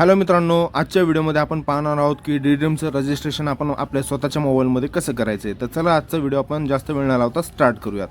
Hello मित्रांनो आजच्या व्हिडिओमध्ये आपण पाहणार आहोत की डीडीएमचं रजिस्ट्रेशन आपण आपल्या स्वतःच्या मोबाईलमध्ये कसं करायचं आहे तर चला आजचा व्हिडिओ आपण जास्त वेळ न लावता स्टार्ट करूयात.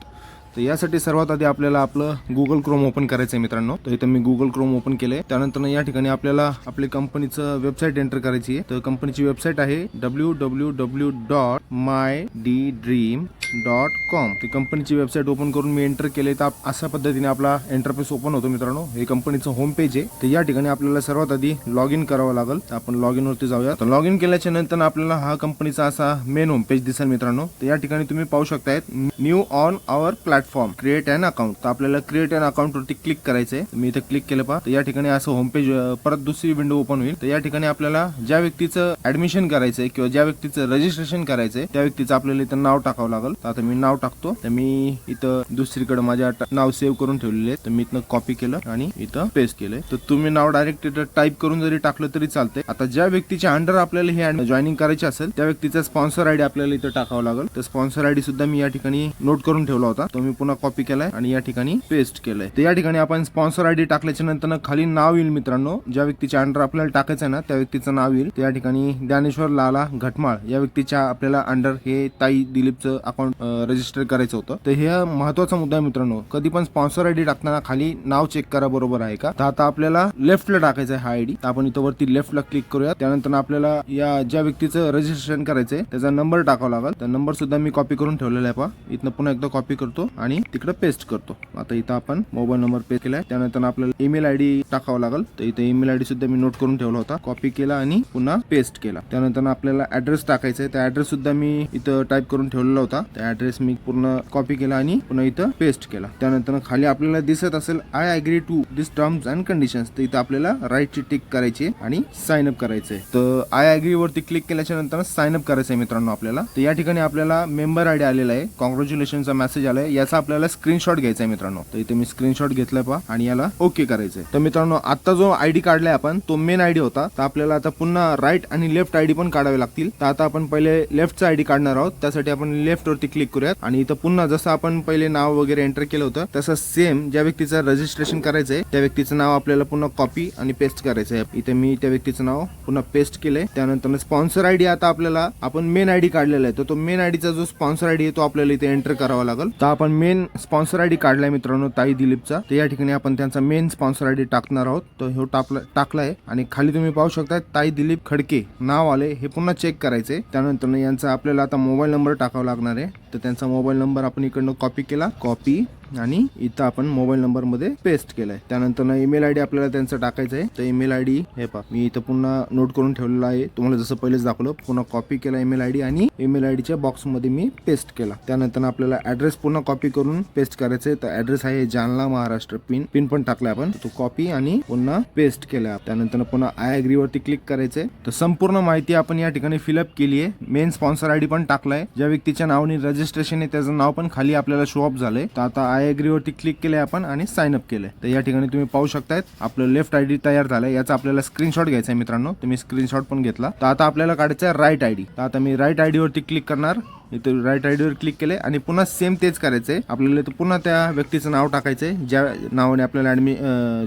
तर यासाठी सर्वात आधी आपल्याला आपलं गुगल क्रोम ओपन करायचं आहे मित्रांनो. तर इथं मी गुगल क्रोम ओपन केले त्यानंतर या ठिकाणी आपल्याला आपली कंपनीचं वेबसाईट एंटर करायची आहे. तर कंपनीची वेबसाईट आहे W W W dot my D dream dot com ती कंपनीची वेबसाईट ओपन करून मी एंटर केले तर अशा पद्धतीने आपला एंटरफेस ओपन होतो मित्रांनो. हे कंपनीचं होम पेज आहे. तर या ठिकाणी आपल्याला सर्वात आधी लॉग इन करावं लागेल. तर आपण लॉग इन वरती जाऊया. तर लॉग इन केल्याच्यानंतर आपल्याला हा कंपनीचा असा मेन होम पेज दिसेल मित्रांनो. तर या ठिकाणी तुम्ही पाहू शकताय new on our platform create an account तर आपल्याला क्रिएट अन अकाउंट वरती क्लिक करायचं आहे मी इथे क्लिक केलं पहा. तर या ठिकाणी असं होम पेज परत दुसरी विंडो ओपन होईल. तर या ठिकाणी आपल्याला ज्या व्यक्तीचं ऍडमिशन करायचंय किंवा ज्या व्यक्तीचं रजिस्ट्रेशन करायचंय त्या व्यक्तीचं आपल्याला इथं नाव टाकावं लागेल. तर आता मी नाव टाकतो. तर मी इथं दुसरीकडे माझ्या नाव सेव्ह करून ठेवलेले तर मी इथं कॉपी केलं आणि इथं पेस्ट केलंय. तर तुम्ही नाव डायरेक्ट इथं टाईप करून जरी टाकलं तरी चालतंय. आता ज्या व्यक्तीच्या अंडर आपल्याला हे जॉईनिंग करायचे असेल त्या व्यक्तीचा स्पॉन्सर आयडी आपल्याला इथं टाकावं लागेल. तर स्पॉन्सर आयडी सुद्धा मी या ठिकाणी नोट करून ठेवला होता. तो मी पुन्हा कॉपी केलाय आणि या ठिकाणी पेस्ट केलंय. तर या ठिकाणी आपण स्पॉन्सर आयडी टाकल्याच्या नंतर खाली नाव येईल मित्रांनो. ज्या व्यक्तीच्या अंडर आपल्याला टाकायचं आहे ना त्या व्यक्तीचं नाव येईल. त्या ठिकाणी ज्ञानेश्वर लाला घटमाळ या व्यक्तीच्या आपल्याला अंडर हे ताई दिलीपचं अकाउंट रजिस्टर करायचं होतं. तर हे महत्त्वाचा मुद्दा आहे मित्रांनो. कधी पण स्पॉन्सर आयडी टाकताना खाली नाव चेक करा बरोबर आहे का? तर आता आपल्याला लेफ्टला टाकायचं आहे हा आयडी तर आपण इथं वरती लेफ्टला क्लिक करूया त्यानंतर आपल्याला या ज्या व्यक्तीचं रजिस्ट्रेशन करायचंय त्याचा नंबर टाकावा लागेल. तर नंबर सुद्धा मी कॉपी करून ठेवलेला आहे पहा. इथनं पुन्हा एकदा कॉपी करतो. आणि तिकडे पेस्ट करतो. आता इथं आपण मोबाईल नंबर पेस्ट केलाय. त्यानंतर आपल्याला ईमेल आयडी टाकावा लागेल. तर इथे ईमेल आयडी सुद्धा मी नोट करून ठेवला होता. कॉपी केला आणि पुन्हा पेस्ट केला. त्यानंतर आपल्याला ऍड्रेस टाकायचा आहे त्या ऍड्रेस सुद्धा मी इथं टाईप करून ठेवलेला होता. त्या ऍड्रेस मी पूर्ण कॉपी केला आणि पुन्हा इथं पेस्ट केला. त्यानंतर खाली आपल्याला दिसत असेल I agree to this terms and conditions तर इथं आपल्याला राईट ची टिक करायची आहे आणि साइन अप करायचंय. तर आय अग्री वरती क्लिक केल्याच्यानंतर साइन अप करायचं आहे मित्रांनो आपल्याला. तर या ठिकाणी आपल्याला मेंबर आयडी आलेला आहे. कॉंग्रॅच्युलेशनचा मेसेज आलाय. याचा आपल्याला स्क्रीनशॉट घ्यायचा आहे मित्रांनो. तर इथे मी स्क्रीनशॉट घेतलाय पहा आणि याला ओके करायचंय. तर मित्रांनो आता जो आयडी काढलाय आपण तो मेन आयडी होता. तर आपल्याला आता पुन्हा राईट आणि लेफ्ट आयडी पण काढावे लागतील. तर आता आपण पहिले लेफ्टचा आयडी काढणार आहोत. त्यासाठी आपण लेफ्ट वरती क्लिक करूयात. आणि इथं पुन्हा जसं आपण पहिले नाव वगैरे एंटर केलं होतं तसं सेम ज्या व्यक्तीचं रजिस्ट्रेशन करायचंय त्या व्यक्तीचं नाव आपल्याला पुन्हा कॉपी आणि पेस्ट करायचं आहे इथे मी त्या व्यक्तीचं नाव पुन्हा पेस्ट केलंय. त्यानंतर स्पॉन्सर आयडी आता आपल्याला आपण मेन आयडी काढलेला आहे. तर तो मेन आयडीचा जो स्पॉन्सर आयडी आहे तो आपल्याला इथे एंटर करावा लागेल. तर आपण मेन स्पॉन्सर आय डी काढलाय मित्रांनो ताई दिलीपचा. तर या ठिकाणी आपण त्यांचा मेन स्पॉन्सर आय डी टाकणार आहोत. तो हे टाकला टाकलाय. आणि खाली तुम्ही पाहू शकता ताई दिलीप खडके नाव आले हे पुन्हा चेक करायचे त्यानंतर यांचा आपल्याला आता मोबाईल नंबर टाकावा लागणार आहे. तर त्यांचा मोबाईल नंबर आपण इकडनं कॉपी केला कॉपी आणि इथं आपण मोबाईल नंबरमध्ये पेस्ट केलाय त्यानंतर ईमेल आयडी आपल्याला त्यांचं टाकायचं आहे. तर ईमेल आयडी हे पा मी इथं पुन्हा नोट करून ठेवलेला आहे. तुम्हाला जसं पहिलेच दाखवलं पुन्हा कॉपी केला ईमेल आयडी आणि ईमेल आयडीच्या बॉक्समध्ये मी पेस्ट केला. त्यानंतर आपल्याला ऍड्रेस पुन्हा कॉपी करून पेस्ट करायचं आहे. तर ऍड्रेस आहे जालना महाराष्ट्र. पिन पिन पण टाकलाय आपण. तो कॉपी आणि पुन्हा पेस्ट केला त्यानंतर पुन्हा आय अग्री वरती क्लिक करायचंय. तर संपूर्ण माहिती आपण या ठिकाणी फिलअप केली आहे मेन स्पॉन्सर आयडी पण टाकलाय. ज्या व्यक्तीच्या नावाने रजिस्ट्रेशन आहे त्याचं नाव पण खाली आपल्याला शो ऑफ झालंय. तर आता आय अग्री वरती क्लिक केलंय आपण आणि साइन अप केलंय. तर या ठिकाणी तुम्ही पाहू शकताय आपलं लेफ्ट आयडी तयार झालंय. याचा आपल्याला स्क्रीनशॉट घ्यायचा आहे मित्रांनो. तुम्ही स्क्रीनशॉट पण घेतला. तर आता आपल्याला काढायचं आहे राईट आयडी तर आता मी राईट आयडी वरती क्लिक करणार. इथे राईट आयडीवर क्लिक केले आणि पुन्हा सेम तेच करायचंय. आपल्याला इथं पुन्हा त्या व्यक्तीचं नाव टाकायचंय ज्या नावाने आपल्याला ऍडमि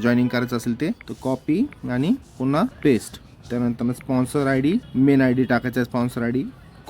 जॉईनिंग करायचं असेल ते. तर कॉपी आणि पुन्हा पेस्ट त्यानंतर sponsor I D main I D टाकायचा आहे स्पॉन्सर आय डी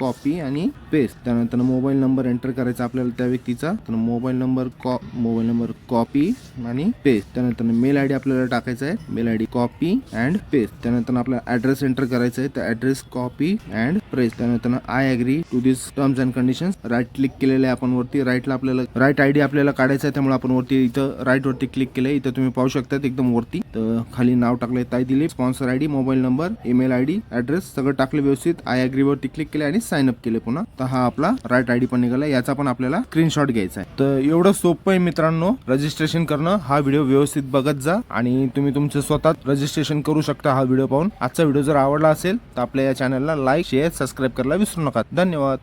कॉपी आणि पेस्ट त्यानंतर मोबाईल नंबर एंटर करायचा आपल्याला त्या व्यक्तीचा. तर मोबाईल नंबर कॉ मोबाईल नंबर कॉपी आणि पेस्ट त्यानंतर मेल आय डी आपल्याला टाकायचा आहे. Mail I D copy and paste त्यानंतर आपल्याला ऍड्रेस एंटर करायचा आहे. तर ऍड्रेस कॉपी अँड प्रेस त्यानंतर I agree to this terms and conditions right click केलेले आहे आपण वरती राईटला आपल्याला राईट आय डी आपल्याला काढायचं आहे. त्यामुळे आपण वरती इथं राईट वरती क्लिक केलंय. इथं तुम्ही पाहू शकता एकदम वरती. तर खाली नाव टाकलंय ताई दिली sponsor I D mobile number email I D address सगळं टाकलं व्यवस्थित. आय अग्री वरती क्लिक केले आणि साइन अप केले पुन्हा. तर हा आपला राईट आयडी पण निघाला. याचा पण आपल्याला स्क्रीनशॉट घ्यायचा आहे. तर एवढं सोपं आहे मित्रांनो रजिस्ट्रेशन करणं. हा व्हिडिओ व्यवस्थित बघत जा आणि तुम्ही तुमचं स्वतः रजिस्ट्रेशन करू शकता हा व्हिडिओ पाहून. आजचा व्हिडिओ जर आवडला असेल तर आपल्या या चॅनलला लाईक शेअर सबस्क्राईब करायला विसरू नका. धन्यवाद.